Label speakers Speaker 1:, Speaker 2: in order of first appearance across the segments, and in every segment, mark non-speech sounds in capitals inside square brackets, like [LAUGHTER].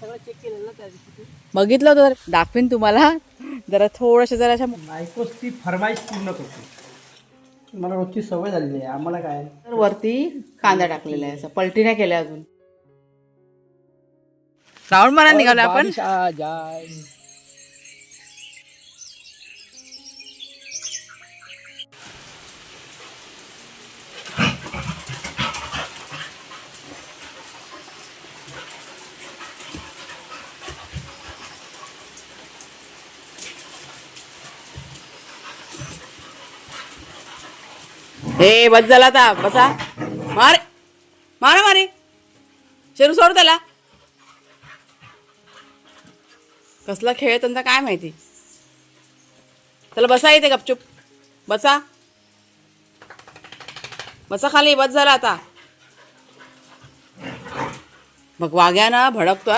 Speaker 1: सगळं चेक केलं ना त्या दिवशी तू?
Speaker 2: बघितलं होतं तर दाखवीन तुम्हाला. जरा थोडंसं जरा अशा
Speaker 1: बायकोच ती फरमाईश पूर्ण करते. मला रोजची सवय झालेली आहे. आम्हाला काय?
Speaker 2: तर वरती कांदा टाकलेला आहे असं पलटी नाही केल्या अजून. राऊंड मारा निघालो आपण.
Speaker 1: बारिश आ जाए.
Speaker 2: ए बस झाला आता. बसा. मार. मारा मारे. शेरू सोड त्याला. कसला खेळ त्यांचा काय माहिती? त्याला बसा येते गपचूप. बसा. बसा खाली बस झाला आता. मग वाघ्या ना भडकतो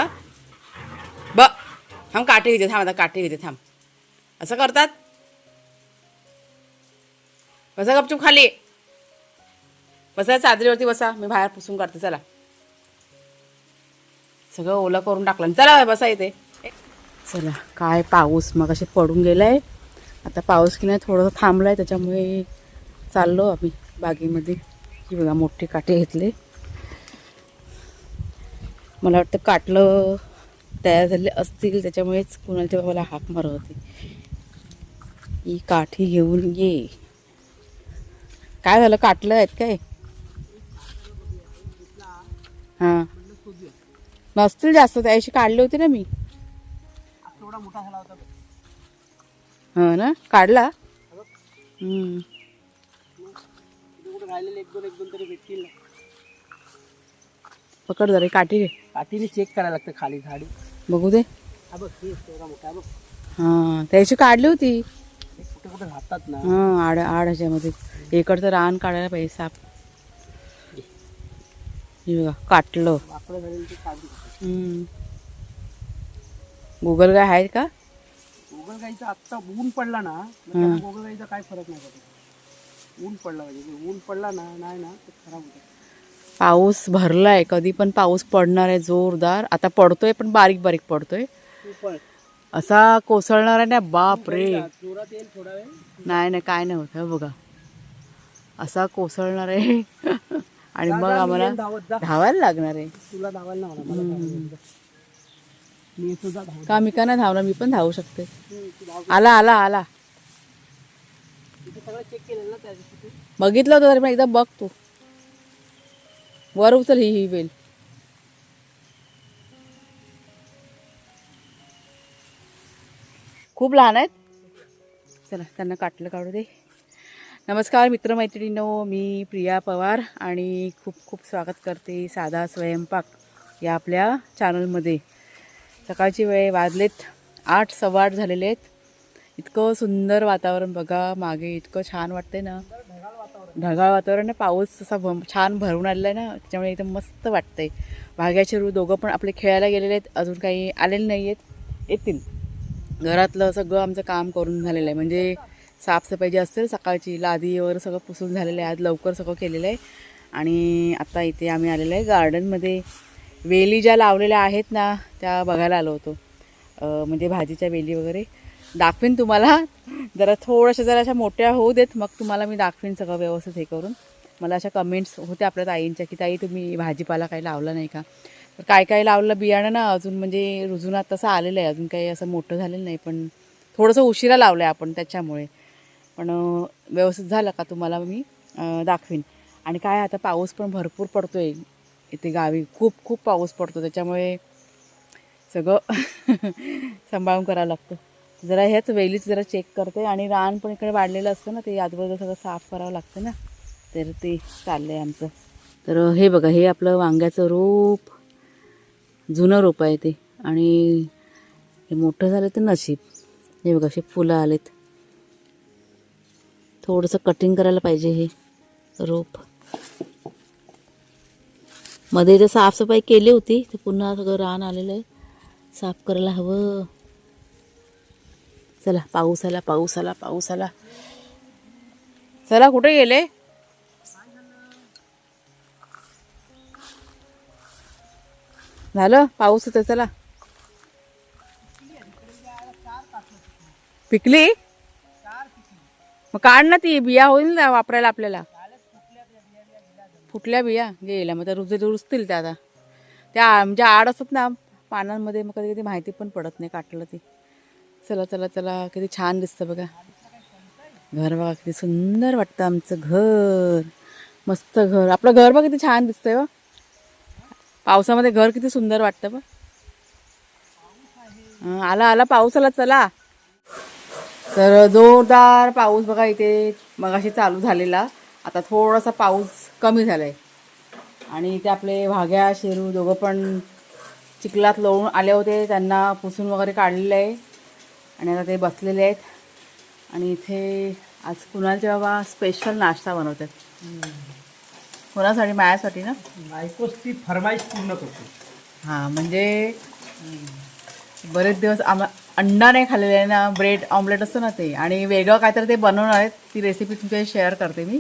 Speaker 2: ब. थांब काठी घेते थांब आता काठी घेते थांब. असं करतात? बसा गपचूप खाली. बसा चादरीवरती बसा. मी बाहेर पुसून काढते चला. सगळं ओलं करून टाकलं चला बसा इथे. चला काय पाऊस मग असे पडून गेलाय. आता पाऊस की नाही थोडंसं थांबलाय त्याच्यामुळे चाललो आम्ही बागेमध्ये. की बघा मोठे काटे घेतले. मला वाटतं काटलं तयार झाले असतील त्याच्यामुळेच कुणाला मला हाक मारत होती. ही काठी घेऊन ये. काय झालं? काटलं आहेत काय? हां. नसतील जास्त त्या दिवशी काढले होते ना मी. हा ना? काढला? पकड जरा काठी घे.
Speaker 1: काठीने चेक करायला लागतं खाली झाडी.
Speaker 2: बघू दे.
Speaker 1: हा बघ एवढा मोठा आहे बघ.
Speaker 2: त्या दिवशी काढली होती.
Speaker 1: कुठे कुठे राहतात ना.
Speaker 2: हां आड आड ह्याच्यामध्ये. इकडचं रान काढायला पाहिजे साप. हे बघा काटलं.
Speaker 1: वाकडं झालेली ती
Speaker 2: हम्म. गुगल काय आहे का?
Speaker 1: गोगल गाईचा आत्ता ऊन पडला ना मग त्याला गोगल गाईचा काय फरक नाही पडत. ऊन पडला पाहिजे. ऊन पडला ना नाही ना ते खराब होतं.
Speaker 2: पाऊस भरलाय. कधी पण पाऊस पडणार आहे जोरदार. आता पडतोय पण बारीक बारीक पडतोय.
Speaker 1: तू
Speaker 2: असा कोसळणार आहे ना बाप रे. नाही नाही काय नाही होत बघा. असा कोसळणार आहे. आणि मग आम्हाला धावायला लागणार आहे.
Speaker 1: तुला धावायला. मी सुद्धा
Speaker 2: का मी का नाही धावणार मी पण धावू शकते. आला आला आला. बघितलं होतं तरी पण एकदा बघ तू. वर उचल ही ही वेल. खूप लहान आहेत. चला त्यांना काटलं काढू दे. नमस्कार मित्रमैत्रिणींनो मी प्रिया पवार आणि खूप खूप स्वागत करते साधा स्वयंपाक या आपल्या चॅनलमध्ये सकाळची वेळ वाजलेत आठ सव्वा आठ झालेले आहेत. इतकं सुंदर वातावरण बघा मागे इतकं छान वाटतंय ना. ढगाळ वातावरण आहे पाऊस असा भ छान भरून आलेला आहे ना त्याच्यामुळे एकदम मस्त वाटतंय. भाग्याचे रू दोघं पण आपले खेळायला गेलेले आहेत अजून काही आलेले नाही आहेत येतील. घरातलं सगळं आमचं काम करून झालेलं आहे. म्हणजे साफसफाई जी असते सकाळची लादी वगैरे सगळं पुसून झालेलं आहे. आज लवकर सगळं केलेलं आहे. आणि आता इथे आम्ही आलेलो आहे गार्डनमध्ये वेली ज्या लावलेल्या आहेत ना त्या बघायला आलो होतो. म्हणजे भाजीच्या वेली वगैरे. दाखवीन तुम्हाला. जरा थोड्याशा जरा अशा मोठ्या होऊ देत. मग तुम्हाला मी दाखवीन सगळं व्यवस्थित हे करून. मला अशा कमेंट्स होत्या आपल्या ताईंच्या की ताई तुम्ही भाजीपाला काही लावला नाही का? काय काय लावलं बियाणं ना अजून म्हणजे रुजुनात तसं आलेलं आहे. अजून काही असं मोठं झालेलं नाही पण थोडंसं उशिरा लावलं आहे आपण त्याच्यामुळे. पण व्यवस्थित झालं का तुम्हाला मी दाखवीन. आणि काय आता पाऊस पण भरपूर पडतो आहे इथे गावी. खूप खूप पाऊस पडतो. त्याच्यामुळे सगळं [LAUGHS] सांभाळून करावं लागतं. जरा ह्याच वेलीच जरा चेक करते. आणि रान पण इकडे वाढलेलं असतं ना ते आजूबाजूला सगळं साफ करावं लागतं ना. तर ते चाललं आहे आमचं. तर हे बघा हे आपलं वांग्याचं रोप. जुनं रोप आहे ते. आणि हे मोठं झालं तर नशीब. हे बघा असे फुलं आलेत. थोडंसं कटिंग करायला पाहिजे हे रोप. मध्ये जर साफसफाई केली होती ते पुन्हा सगळं रान आलेलं आहे. साफ करायला हवं. चला पाऊस आला पाऊस आला पाऊस आला. चला कुठे गेले? झालं? पाऊस होतं चला. पिकली? मग काढ ना ती बिया होईल ना वापरायला आपल्याला. फुटल्या बिया गेल्या मग त्या रुज रुजतील त्या आता. त्या म्हणजे आड असत ना पानांमध्ये मग कधी कधी माहिती पण पडत नाही काटलं ती. चला चला चला किती छान दिसतं बघा. घर बघा किती सुंदर वाटतं आमचं घर. मस्त घर. आपलं घर बघा किती छान दिसतंय हो. पावसामध्ये घर किती सुंदर वाटतं बघ. आला आला पाऊस आला चला. तर जोरदार पाऊस बघा इथे मगाशी चालू झालेला. आता थोडासा पाऊस कमी झालाय. आणि इथे आपले भाग्या शेरू दोघं पण चिखलात लोळून आले होते. त्यांना पुसून वगैरे काढलेलं आहे. आणि आता ते बसलेले आहेत. आणि इथे आज कुणालच्या बाबा स्पेशल नाश्ता बनवतात. कोणासाठी माझ्यासाठी ना?
Speaker 1: बायकोच ती फरमाईश पूर्ण करतो.
Speaker 2: हां म्हणजे बरेच दिवस आम अंडा नाही खाल्लेलं आहे ना ब्रेड ऑमलेट असतं ना ते. आणि वेगळं काहीतरी ते बनवणार आहेत ती रेसिपी तुमच्या शेअर करते मी.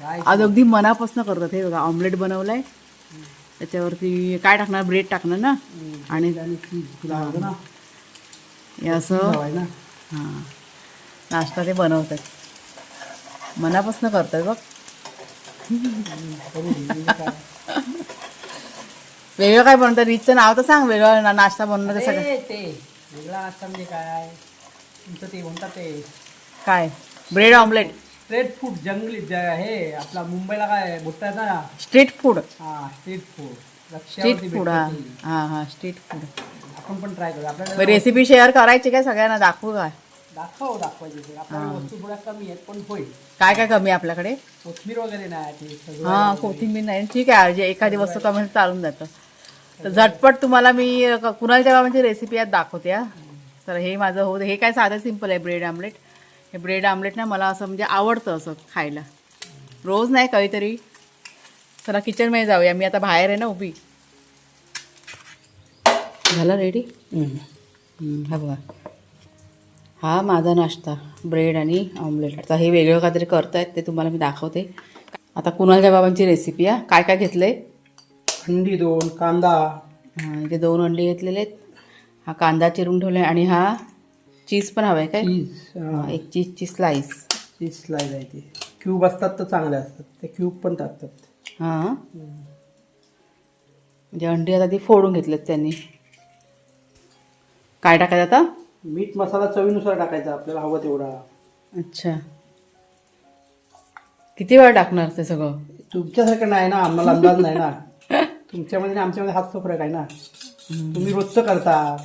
Speaker 1: काय
Speaker 2: आज अगदी मनापासून करतात हे बघा ऑमलेट बनवलं आहे त्याच्यावरती काय टाकणार? ब्रेड टाकणार ना? आणि
Speaker 1: आणि चीज तुला आवडतं ना?
Speaker 2: हे असं
Speaker 1: हवाय ना?
Speaker 2: हां नाश्ता ते बनवतात. मनापासून करतात बघ
Speaker 1: करू दे, म्हणजे काय.
Speaker 2: वेगळं काय बनवतात रीतचं नाव तर सांग वेगळं. ना- नाश्ता बनवणं ते सगळं.
Speaker 1: ते. वेगळा असतं म्हणजे काय? तुमचं ते म्हणतात ते.
Speaker 2: काय? Bread omelette.
Speaker 1: स्ट्रीट फूड जंगली ज- हे आपला मुंबईला काय बोलतात ना?
Speaker 2: स्ट्रीट फूड
Speaker 1: हा स्ट्रीट फूड
Speaker 2: स्ट्रीट फूड हा. हां हां स्ट्रीट फूड
Speaker 1: आपण पण ट्राय करू आपल्याला
Speaker 2: रेसिपी शेअर करायची काय सगळ्यांना? दाखवू काय?
Speaker 1: दाखव दाखवायचे ते आपल्याला वस्तू थोड्या कमी आहेत पण होईल.
Speaker 2: काय काय कमी आहे आपल्याकडे?
Speaker 1: कोथमीर वगैरे नाही ते सगळं.
Speaker 2: हां कोथिंबीर नाही. ठीक आहे जे एखादी वस्तू कमी चालून जातं. तर झटपट तुम्हाला मी क- कुणालच्या बाबांची रेसिपी आज दाखवते हा. तर हे माझं होतं हे काय साधं सिंपल आहे ब्रेड आमलेट हे ब्रेड आमलेट ना मला असं म्हणजे आवडतं असं खायला. रोज नाही कधीतरी चला किचनमध्ये जाऊया. मी आता बाहेर आहे ना उभी. झालं रेडी हा बघा. हा माझा नाश्ता ब्रेड आणि ऑमलेट आता हे वेगळं काहीतरी करतायत ते तुम्हाला मी दाखवते. आता कुणालच्या बाबांची रेसिपी आहे काय काय घेतलंय?
Speaker 1: अंडी दोन कांदा.
Speaker 2: हा इथे दोन अंडे घेतलेले आहेत. हा कांदा चिरून ठेवला आणि हा चीज पण हवाय काय?
Speaker 1: चीज
Speaker 2: एक चीजची स्लाइस
Speaker 1: चीज स्लाइस आहे ते. क्यूब असतात तर चांगले असतात. ते क्यूब पण टाकतात.
Speaker 2: हां. म्हणजे अंडी आता ती फोडून घेतलेत त्यांनी. काय टाकायचं आता?
Speaker 1: मीठ मसाला चवीनुसार टाकायचा आपल्याला हवं तेवढा.
Speaker 2: अच्छा. किती वेळ टाकणार ते सगळं?
Speaker 1: तुमच्यासारखं नाही ना आम्हाला अंदाज नाही ना. तुमच्यामध्ये आणि आमच्यामध्ये हाच तो फरक आहे ना. तुम्ही रोजचं करता.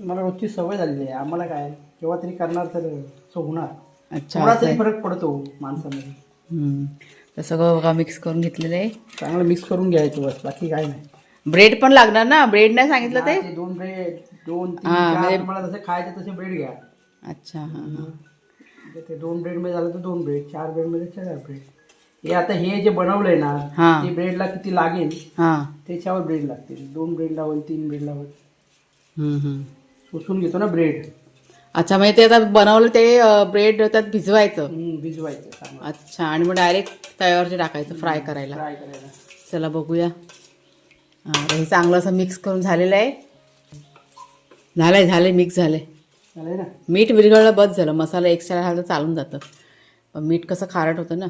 Speaker 1: मला रोजची सवय झालेली आहे. आम्हाला काय केव्हा तरी करणार तर असं होणार.
Speaker 2: अच्छा
Speaker 1: तरी. फरक पडतो माणसामध्ये.
Speaker 2: हम्म. तर सगळं बघा मिक्स करून घेतलेलं आहे.
Speaker 1: चांगलं मिक्स करून घ्यायचं बस बाकी काय नाही.
Speaker 2: ब्रेड पण लागणार ना? ब्रेड नाही सांगितलं ते?
Speaker 1: दोन ब्रेड दोन तीन
Speaker 2: हा,
Speaker 1: चार
Speaker 2: म्हणजे-
Speaker 1: तुम्हाला जसे खायचे तसे ब्रेड घ्या.
Speaker 2: अच्छा हां हां.
Speaker 1: म्हणजे ते दोन ब्रेडमध्ये झालं तर दोन ब्रेड चार ब्रेडमध्ये चार ब्रेड. हे आता हे जे बनवलंय ना
Speaker 2: हा.
Speaker 1: ते ब्रेडला किती लागेल?
Speaker 2: हां.
Speaker 1: त्याच्यावर ब्रेड लागतील. दोन ब्रेड लावल तीन ब्रेड लावल
Speaker 2: हम्म, हम्म.
Speaker 1: पुसून घेतो ना ब्रेड.
Speaker 2: अच्छा म्हणजे ते आता बनवलं ते ब्रेड त्यात भिजवायचं?
Speaker 1: भिजवायचं चांगलं.
Speaker 2: अच्छा आणि मग डायरेक्ट तव्यावरती टाकायचं फ्राय करायला.
Speaker 1: फ्राय करायला.
Speaker 2: चला बघूया. हां हे चांगलं असं मिक्स करून झालेलं आहे. झालंय झालंय मिक्स झालंय.
Speaker 1: चालेल ना?
Speaker 2: मीठ विरघळलं बस झालं. मसाला एक्स्ट्रा घालतं चालून जातं. पण मीठ कसं खारट होतं ना.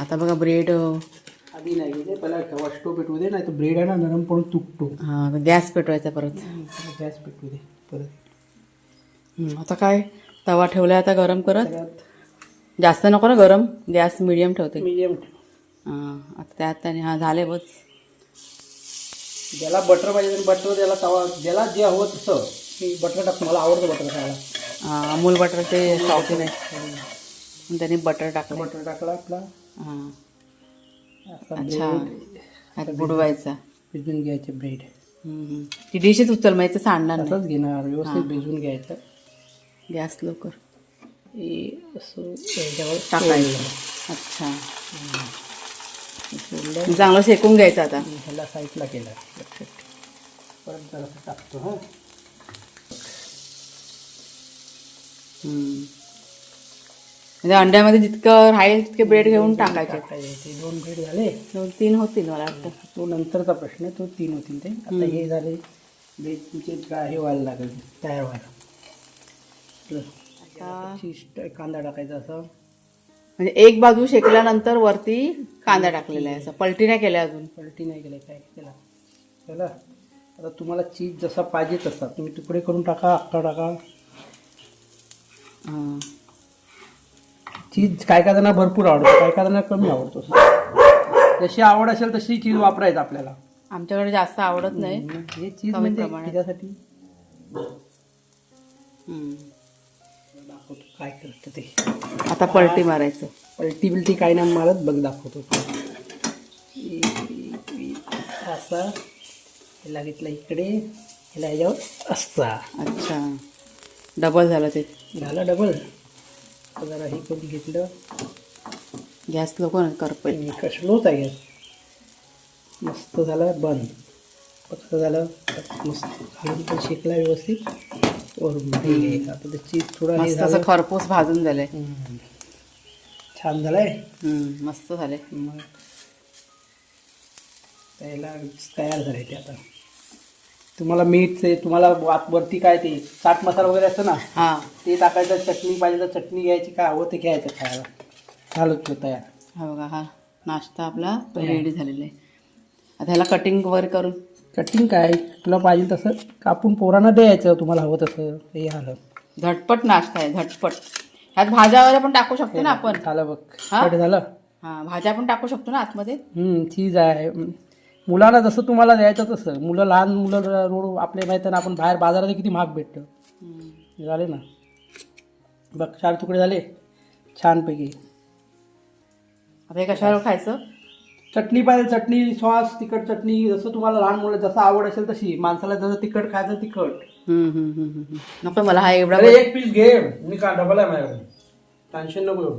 Speaker 2: आता बघा ब्रेड
Speaker 1: आधी नाही घ्यायचे पहिला ठेवा स्टोव पेटवू दे नाही तर ब्रेड आहे ना नरम पडून तुटतो.
Speaker 2: हां गॅस पेटवायचा परत.
Speaker 1: गॅस पेटवू दे परत.
Speaker 2: आता काय? तवा ठेवलाय आता गरम करत. जास्त नको ना गरम गॅस मिडियम ठेवते.
Speaker 1: मीडियम
Speaker 2: हां आता त्यात त्याने हां झाले बस.
Speaker 1: ज्याला बटर पाहिजे बटर त्याला तवा ज्याला जे हवं तसं. की बटर टाकतो मला आवडतं बटर खायला.
Speaker 2: अमूल बटर ते शौकीन आहे त्यांनी बटर टाकलं
Speaker 1: बटर टाकला आपला.
Speaker 2: हां. बुडवायचा
Speaker 1: भिजून घ्यायचे ब्रेड.
Speaker 2: ती डिशच उचल माहिती सांडणार
Speaker 1: तसंच घेणार व्यवस्थित भिजून घ्यायचं.
Speaker 2: गॅस लवकर.
Speaker 1: असं
Speaker 2: टाकायचं. अच्छा. चांगलं शेकून घ्यायचं आता.
Speaker 1: ह्याला साईडला केला. परत जरासं टाकतो हां.
Speaker 2: म्हणजे अंड्यामध्ये जितकं राहील तितके ब्रेड घेऊन टाकायचे.
Speaker 1: ते दोन ब्रेड झाले.
Speaker 2: दोन तीन होतील मला वाटतं.
Speaker 1: तो नंतरचा प्रश्न आहे तो तीन होतील ते. आता हे झाले ब्रेड तुमचे काय हे व्हायला लागेल तयार व्हायला. कांदा टाकायचा असं.
Speaker 2: म्हणजे एक बाजू शेकल्यानंतर वरती कांदा टाकलेला आहे. असं पलटी नाही केल्या अजून.
Speaker 1: पलटी नाही केलं काय केला? चला आता तुम्हाला चीज जसा पाहिजे तसा. तुम्ही तुकडे करून टाका अक्का टाका.
Speaker 2: हां.
Speaker 1: चीज काय काय जणांना भरपूर आवडतो काय काय जणांना कमी आवडतो जशी आवड असेल तशी चीज वापरायचं आपल्याला.
Speaker 2: आमच्याकडे जास्त आवडत नाही.
Speaker 1: हे चीज म्हणजे
Speaker 2: प्रमाणात.
Speaker 1: दाखवतो काय करतं ते.
Speaker 2: आता पलटी मारायचं.
Speaker 1: पलटी बिलटी काय नाही मारत बघ दाखवतो. असा. ह्याला घेतला इकडे. ह्याला ह्याच्यावर असा.
Speaker 2: अच्छा. डबल झालं ते.
Speaker 1: झाला डबल जरा हे करून घेतलं?
Speaker 2: गॅस लोक करपेल
Speaker 1: कसलोच आहे गॅस मस्त झालं बंद. फक्त झालं. मस्त. खालून पण शेकला व्यवस्थित. वरून हे घ्यायचं. आता ते चीज थोडं हे
Speaker 2: मस्त असं
Speaker 1: झालं.
Speaker 2: खरपूस भाजून झालंय.
Speaker 1: हम्म. छान झालंय?
Speaker 2: हम्म, मस्त झालंय.
Speaker 1: मग त्याला तयार झाले ते आता. तुम्हाला मीठ ते तुम्हाला वरती काय ते चाट मसाला वगैरे असतं ना
Speaker 2: हा.
Speaker 1: ते टाकायचं चटणी पाहिजे तर चटणी घ्यायची काय हवं ते घ्यायचं खायला. झालं तुझं तयार.
Speaker 2: हा बघा हा नाश्ता आपला रेडी झालेला आहे. आता ह्याला कटिंग वगैरे करून
Speaker 1: कटिंग काय? तुला पाहिजे तसं कापून पोरांना द्यायचं तुम्हाला हवं तसं. हे आलं.
Speaker 2: झटपट नाश्ता आहे झटपट. ह्यात भाज्या वगैरे पण टाकू शकतो ना आपण?
Speaker 1: झालं बघ.
Speaker 2: हा?
Speaker 1: कट झालं.
Speaker 2: हा भाज्या पण टाकू शकतो ना आतमध्ये?
Speaker 1: हम्म, चीज आहे. हम्म. मुलांना जसं तुम्हाला द्यायचं तसं. मुलं लहान मुलं रोड आपले माहिती आहे ना आपण बाहेर बाजारात किती महाग भेटतं. झाले ना. बघ चार तुकडे झाले. छानपैकी.
Speaker 2: आता हे कशावर खायचं?
Speaker 1: चटणी पाहिजे चटणी सॉस तिखट चटणी जसं तुम्हाला लहान मुलं जसं आवड असेल तशी. माणसाला जसं तिखट खायचं तिखट.
Speaker 2: हम्म, हम्म, हम्म, हम्म. नको मला हा एवढा
Speaker 1: अरे एक पीस घे. मी का डबल आहे माझ्याकडे. टेन्शन नको घेऊ.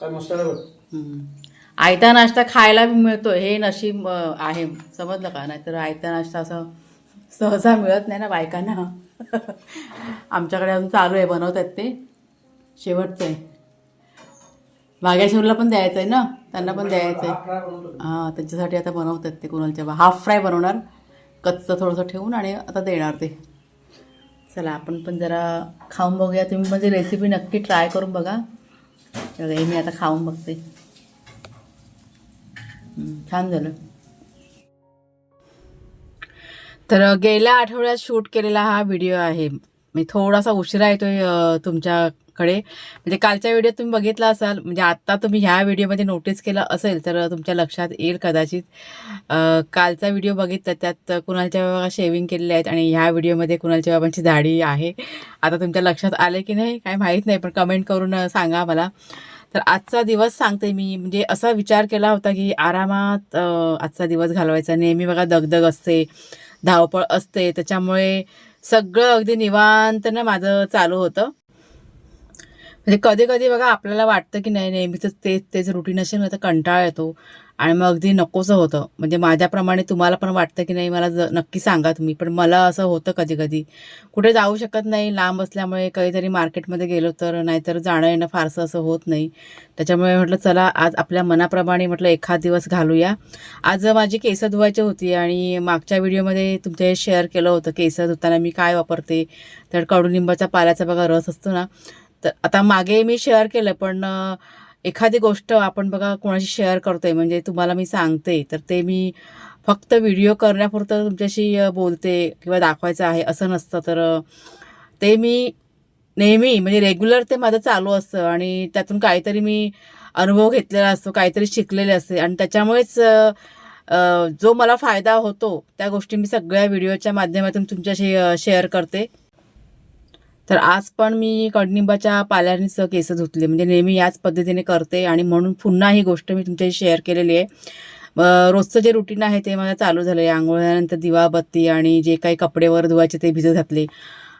Speaker 1: काय मस्त आहे बघ.
Speaker 2: हम्म. आयता नाश्ता खायला बी मिळतो हे नशीब अं, आहे. समजलं का? नाहीतर आयता नाश्ता असं सहसा मिळत नाही ना बायकांना. [LAUGHS] आमच्याकडे अजून चालू आहे बनवतात ते. शेवटचं आहे. भाग्याशिवला पण द्यायचं आहे ना? त्यांना पण द्यायचं आहे. हां त्यांच्यासाठी आता बनवतात ते कुणालच्या. हाफ फ्राय बनवणार. कच्चं थोडंसं ठेवून आणि आता देणार ते. चला आपण पण जरा खाऊन बघूया. तुम्ही म्हणजे रेसिपी नक्की ट्राय करून बघा. हे मी आता खाऊन बघते. छान झालं. तर गेल्या आठवड्यात शूट केलेला हा व्हिडिओ आहे. मी थोडासा उशिरा येतोय अं, कडे म्हणजे कालच्या व्हिडिओ तुम्ही बघितला असाल म्हणजे आत्ता तुम्ही ह्या व्हिडिओमध्ये नोटीस केलं असेल तर तुमच्या लक्षात येईल कदाचित. कालचा व्हिडिओ बघितला त्यात कुणालच्या बाबा शेविंग केलेले आहेत आणि ह्या व्हिडिओमध्ये कुणालच्या बाबांची दाढी आहे. आता तुमच्या लक्षात आले की नाही काय माहीत नाही पण कमेंट करून सांगा मला. तर आजचा दिवस सांगते मी म्हणजे असा विचार केला होता की आरामात आजचा दिवस घालवायचा. नेहमी बघा दगदग असते धावपळ असते त्याच्यामुळे सगळं अगदी निवांत ना माझं चालू होतं. म्हणजे कधी कधी बघा आपल्याला वाटतं की नाही नेहमीच तेच तेच रुटीन असेल ना तर कंटाळा येतो. आणि मग अगदी नकोसं होतं. म्हणजे माझ्याप्रमाणे तुम्हाला पण वाटतं की नाही मला ज नक्की सांगा तुम्ही. पण मला असं होतं कधी कधी कुठे जाऊ शकत नाही लांब असल्यामुळे काहीतरी मार्केटमध्ये गेलो तर नाहीतर जाणं येणं फारसं असं होत नाही. त्याच्यामुळे म्हटलं चला आज आपल्या मनाप्रमाणे म्हटलं एखाद दिवस घालूया. आज माझी केसं धुवायची होती आणि मागच्या व्हिडिओमध्ये तुमचे शेअर केलं होतं केसं धुताना मी काय वापरते. तर कडुलिंबाच्या पाल्याचा बघा रस असतो ना. तर आता मागे मी शेअर केलं पण एखादी गोष्ट आपण बघा कोणाशी शेअर करतोय म्हणजे तुम्हाला मी सांगते तर ते मी फक्त व्हिडिओ करण्यापुरतं तुमच्याशी बोलते किंवा दाखवायचं आहे असं नसतं. तर ते मी नेहमी म्हणजे रेग्युलर ते माझं चालू असतं आणि त्यातून काहीतरी मी अनुभव घेतलेला असतो काहीतरी शिकलेले असते आणि त्याच्यामुळेच जो मला फायदा होतो त्या गोष्टी मी सगळ्या व्हिडिओच्या माध्यमातून तुमच्याशी शेअर करते. तर आज पण मी कडनिंबाच्या पाल्यानेच केस धुतले. म्हणजे नेहमी याच पद्धतीने करते आणि म्हणून पुन्हा ही गोष्ट मी तुमच्याशी शेअर केलेली आहे. रोजचं जे रुटीन आहे ते माझं चालू झालं आहे. आंघोळल्यानंतर दिवाबत्ती आणि जे काही कपडेवर धुवायचे ते भिजत घातले.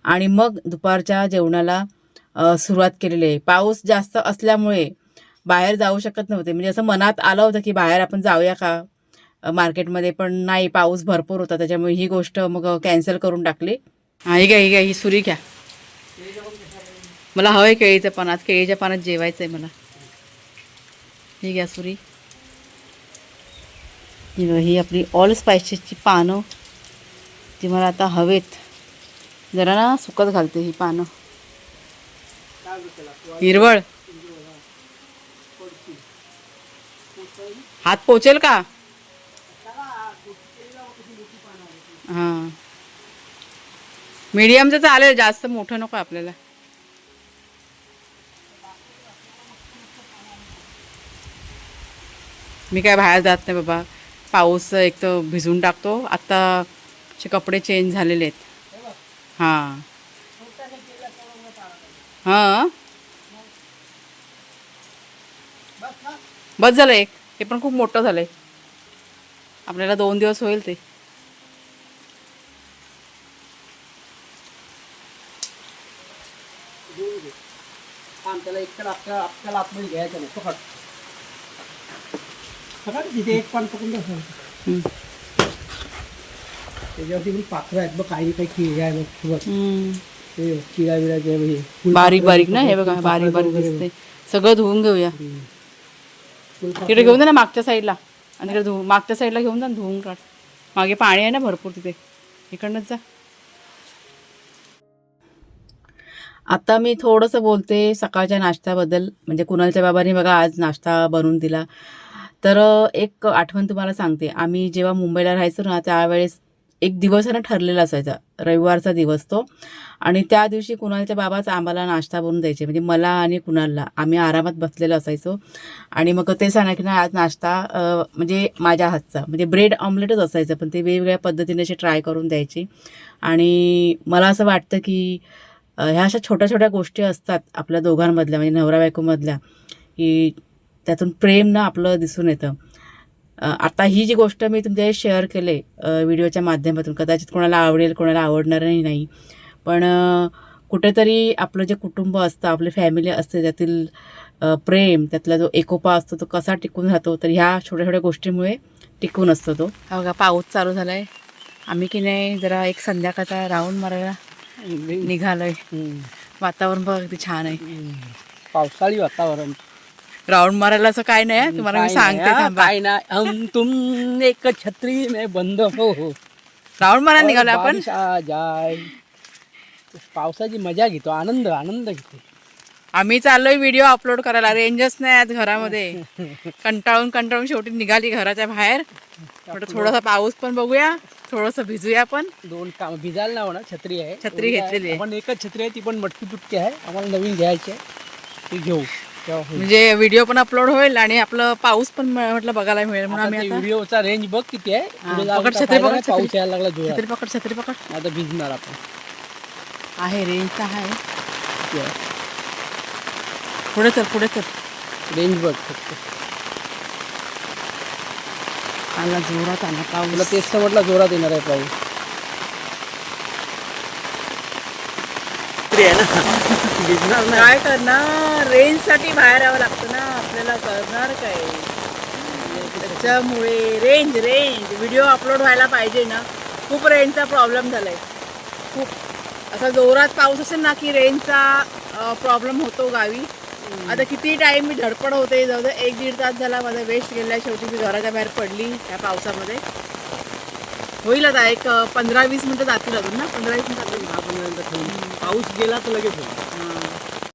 Speaker 2: आणि मग दुपारच्या जेवणाला सुरुवात केलेली आहे. पाऊस जास्त असल्यामुळे बाहेर जाऊ शकत नव्हते. म्हणजे असं मनात आलं होतं की बाहेर आपण जाऊया का? मार्केटमध्ये पण नाही. पाऊस भरपूर होता. त्याच्यामुळे ही गोष्ट मग कॅन्सल करून टाकली. हा ही घ्या ही घ्या ही सुरी घ्या. मला हवंय केळीचं पान आज केळीच्या पानात जेवायचं आहे मला. ही घ्या सुरी. ही ही आपली ऑल स्पायसेसची पानं. ती मला आता हवेत. जरा ना सुकत घालते ही पानं. हिरवळ. हात पोचेल का? हां. मीडियमचं चालेल जास्त मोठं नको आपल्याला. मी काय बाहेर जात नाही बाबा. पाऊस एक तर भिजून टाकतो. आत्ताचे कपडे चेंज झालेले आहेत. हां. हां. बस झालं एक. हे पण खूप मोठं झालं आहे आपल्याला दोन दिवस होईल ते.
Speaker 1: त्याला एक आपल्या आपल्याला आतमध्ये घ्यायचं नाही. पकड तिथे एक पान पकडून त्याच्यावरती पण पाखरं आहेत बघ काही काही आहे बघ बघ. ते जे फुल
Speaker 2: बारीक बारीक ना हे
Speaker 1: बघा
Speaker 2: बारीक बारीक दिसते सगळं धुवून घेऊया. तिकडे घेऊन जा ना मागच्या साईडला. आणि तिकडे धुवून मागच्या साईडला घेऊन जा ना धुवून काढ. मागे पाणी आहे ना भरपूर तिथे. इकडनंच जा. आता मी थोडंसं बोलते सकाळच्या नाश्त्याबद्दल. म्हणजे कुणालच्या बाबांनी बघा आज नाश्ता बनवून दिला. तर एक आठवण तुम्हाला सांगते. आम्ही जेव्हा मुंबईला राहायचो ना त्यावेळेस एक दिवस आहे ना ठरलेला असायचा. रविवारचा दिवस तो. आणि त्या दिवशी कुणालच्या बाबाच आम्हाला नाश्ता बनवून द्यायचे. म्हणजे मला आणि कुणालला. आम्ही आरामात बसलेलो असायचो. आणि मग ते सांगा की ना आज नाश्ता म्हणजे माझ्या हातचा. म्हणजे ब्रेड ऑमलेटच असायचं पण ते वेगवेगळ्या पद्धतीने असे ट्राय करून द्यायचे. आणि मला असं वाटतं की ह्या अशा छोट्या छोट्या गोष्टी असतात आपल्या दोघांमधल्या म्हणजे नवरा बायकोमधल्या की त्यातून प्रेम ना आपलं दिसून येतं. आता ही जी गोष्ट मी तुमच्या शेअर केले व्हिडिओच्या माध्यमातून कदाचित कोणाला आवडेल कोणाला आवडणारही नाही. पण कुठेतरी आपलं जे कुटुंब असतं आपली फॅमिली असते त्यातील प्रेम त्यातला जो एकोपा असतो तो कसा टिकून राहतो तर ह्या छोट्या छोट्या गोष्टीमुळे टिकून असतो तो. हा बघा पाऊस चालू झालाय. आम्ही की नाही जरा एक संध्याकाळचा राऊंड मारायला निघालोय.
Speaker 1: हम्म.
Speaker 2: वातावरण बघ अगदी छान आहे.
Speaker 1: पावसाळी वातावरण.
Speaker 2: राऊंड मारायला असं काय नाही तुम्हाला मी सांगते थांबा.
Speaker 1: काय नाही हम तुम एक छत्री में बंद हो. हो
Speaker 2: राऊंड मारायला निघालो आपण.
Speaker 1: बारिश आ जाय पावसाची मजा घेतो आनंद आनंद घेतो.
Speaker 2: आम्ही चाललोय व्हिडिओ अपलोड करायला रेंजच नाही आज घरामध्ये. कंटाळून कंटाळून शेवटी निघाली घराच्या बाहेर. थोडं थोडासा पाऊस पण बघूया थोडस भिजूया पण.
Speaker 1: दोन काम भिजायला नाही होणार छत्री आहे.
Speaker 2: छत्री. घेतलेली आहे.
Speaker 1: आपण एकच छत्री आहे ती पण मटकी तुटकी आहे. आम्हाला नवीन घ्यायची आहे. ती घेऊ.
Speaker 2: म्हणजे व्हिडिओ पण अपलोड होईल आणि आपलं पाऊस पण म्हटलं बघायला मिळेल म्हणून आम्ही
Speaker 1: व्हिडिओचा रेंज बघ किती आहे.
Speaker 2: हा, पकड छत्री, पकड.
Speaker 1: पाऊस यायला लागला
Speaker 2: छत्री पकड छत्री पकड.
Speaker 1: आता भिजणार आपण.
Speaker 2: आहे रेंज तर आहे.
Speaker 1: किती आहे?
Speaker 2: पुढे चल पुढे चल
Speaker 1: रेंज बघ. फक्त
Speaker 2: आला जोरात आला
Speaker 1: तुला
Speaker 2: पाऊस
Speaker 1: तेच तर म्हटलं जोरात येणार आहे पाऊस. नाही.
Speaker 2: काय करणार? रेंजसाठी बाहेर यावं लागतं ना. आपल्याला करणार काय? त्याच्यामुळे रेंज रेंज व्हिडिओ अपलोड व्हायला पाहिजे ना. खूप रेंजचा प्रॉब्लेम झालाय. खूप. असा जोरात पाऊस असेल ना की रेंजचा प्रॉब्लेम होतो गावी. आता किती टाइम मी धडपड होते. जाऊ दे एक दीड तास झाला माझा वेस्ट गेला शेवटी मी घराच्या बाहेर पडली ह्या पावसामध्ये. होईल आता एक पंधरा वीस मिनिटं जातील अजून ना? पंधरा वीस मिनिटं जातील.
Speaker 1: दहा पंधरा मिनिटं ठेवून पाऊस गेला तर लगेच होईल.
Speaker 2: हां.